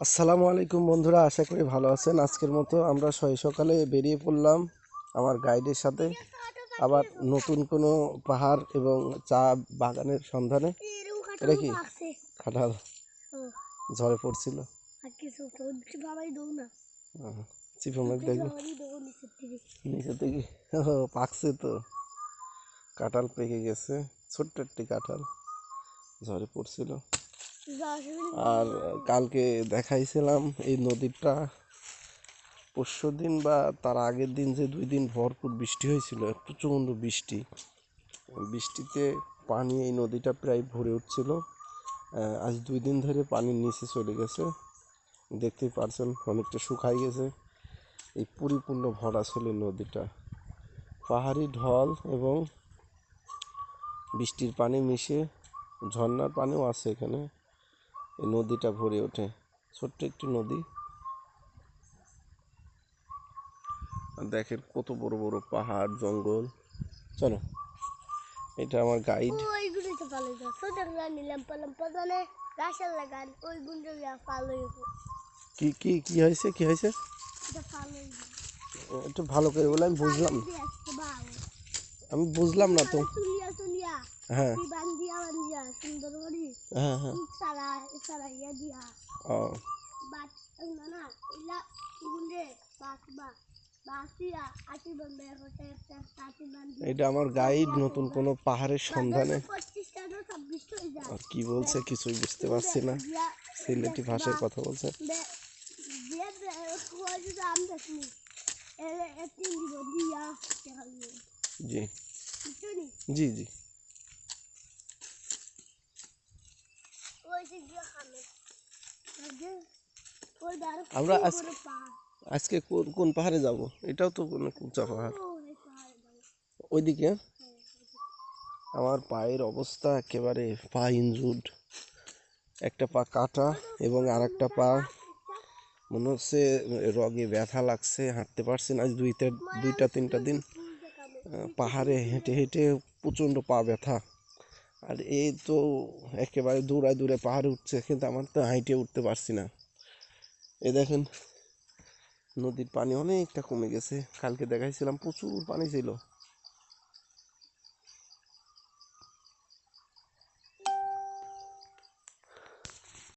আসসালামু আলাইকুম বন্ধুরা, আশা করি ভালো আছেন। আজকের মতো আমরা সয় সকালে বেরিয়ে পড়লাম আমার গাইডের সাথে। আবার নতুন কোনো পাহাড় এবং চা বাগানের সন্ধানে। এটা কি? খাটাল ঝড়ে পড়ছিল। পাকছে তো। কাঁঠাল পেকে গেছে। ছোট্ট একটি কাঁঠাল। ঝড়ে পড়ছিল। আর কালকে দেখাইছিলাম এই নদীটা। পরশু দিন বা তার আগের দিন যে দুই দিন ভরপুর বৃষ্টি হয়েছিল প্রচণ্ড বৃষ্টি। বৃষ্টিতে পানি এই নদীটা প্রায় ভরে উঠছিল। আজ দুই দিন ধরে পানির নিচে চলে গেছে। দেখতেই পারছেন অনেকটা শুকাই গেছে। এই পরিপূর্ণ ভরা ছিল নদীটা। পাহাড়ি ঢল এবং বৃষ্টির পানি মিশে ঝর্নার পানিও আছে এখানে। নদীটা ভরে ওঠে। ছোট্ট একটি নদী। দেখেন কত বড় বড় পাহাড় জঙ্গল। চলো এটা আমার গাইড কি কি কি হয়েছে কি হয়েছে? একটু ভালো করে বলে আমি বুঝলাম না। আমি বুঝলাম না তো। হ্যাঁ। হ্যাঁ হ্যাঁ। ইয়া ও। এটা আমার গাইড নতুন কোনো পাহাড়ের সন্ধানে। কি বলছে কিছুই বুঝতে পারছি না। সিলেটি ভাষায় কথা বলছে। জি। জি জি। আমরা আজ- আজকে কোন কোন পাহাড়ে যাব? এটাও তো কোনো উঁচা পাহাড়। ওইদিকে? আমার পায়ের অবস্থা একেবারে পা ইনজুড একটা পা কাটা এবং আর একটা পা মনে হচ্ছে রগে ব্যথা লাগছে হাঁটতে পারছি না। আজ দুইটা দুইটা তিনটা দিন পাহাড়ে হেঁটে হেঁটে প্রচণ্ড পা ব্যথা। আর এই তো একেবারে দূরে দূরে পাহাড়ে উঠছে, কিন্তু আমার তো হাইটে উঠতে পারছি না। এ দেখেন, নদীর পানি অনেকটা কমে গেছে। কালকে দেখাইছিলাম প্রচুর পানি ছিল।